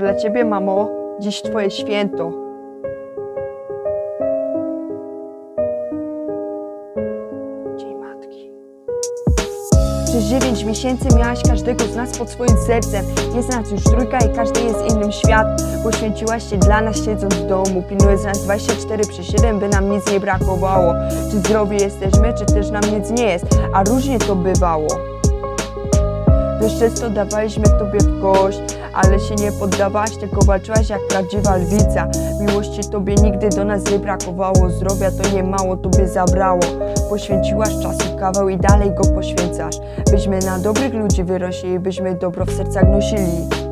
dla ciebie, mamo, dziś twoje święto. Dzień matki. Przez 9 miesięcy miałaś każdego z nas pod swoim sercem. Jest nas już trójka i każdy jest innym świat. Poświęciłaś się dla nas siedząc w domu, pilnując nas 24 przez 7, by nam nic nie brakowało. Czy zdrowi jesteśmy, czy też nam nic nie jest, a różnie to bywało. Często dawaliśmy Tobie w kość, ale się nie poddawałaś, tylko walczyłaś jak prawdziwa lwica. Miłości Tobie nigdy do nas nie brakowało, zdrowia to nie mało Tobie zabrało. Poświęciłaś czasu kawał i dalej go poświęcasz, byśmy na dobrych ludzi wyrośli, byśmy dobro w sercach nosili.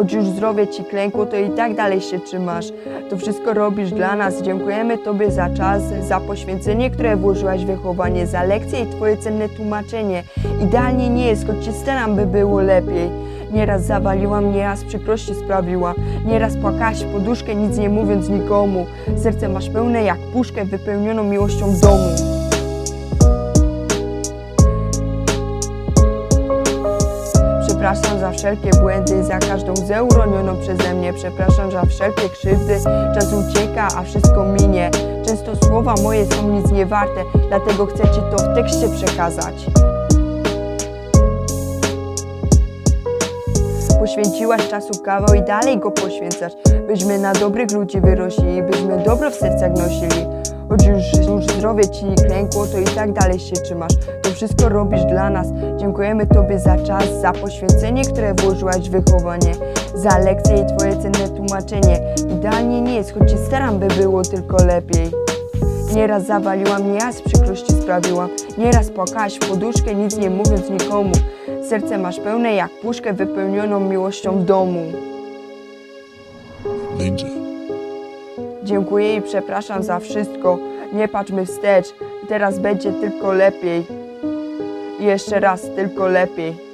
Choć już zdrowie ci klękło, to i tak dalej się trzymasz. To wszystko robisz dla nas. Dziękujemy Tobie za czas, za poświęcenie, które włożyłaś w wychowanie, za lekcje i Twoje cenne tłumaczenie. Idealnie nie jest, choć się staram, by było lepiej. Nieraz zawaliłam, nieraz przykrości sprawiła. Nieraz płakałaś poduszkę, nic nie mówiąc nikomu. Serce masz pełne jak puszkę, wypełnioną miłością domu. Przepraszam za wszelkie błędy, za każdą łzę uronioną przeze mnie. Przepraszam za wszelkie krzywdy. Czas ucieka, a wszystko minie. Często słowa moje są nic nie warte, dlatego chcę Ci to w tekście przekazać. Poświęciłaś czasu kawał i dalej go poświęcasz, byśmy na dobrych ludzi wyrośli, byśmy dobro w sercach nosili. Choć już, już zdrowie ci klękło, to i tak dalej się trzymasz. To wszystko robisz dla nas. Dziękujemy Tobie za czas, za poświęcenie, które włożyłaś w wychowanie, za lekcje i Twoje cenne tłumaczenie. Idealnie nie jest, choć się staram, by było tylko lepiej. Nieraz zawaliłam, nieraz przykrości sprawiłam, nieraz płakałaś w poduszkę, nic nie mówiąc nikomu. Serce masz pełne jak puszkę wypełnioną miłością w domu. Dziękuję i przepraszam za wszystko. Nie patrzmy wstecz. Teraz będzie tylko lepiej. I jeszcze raz tylko lepiej.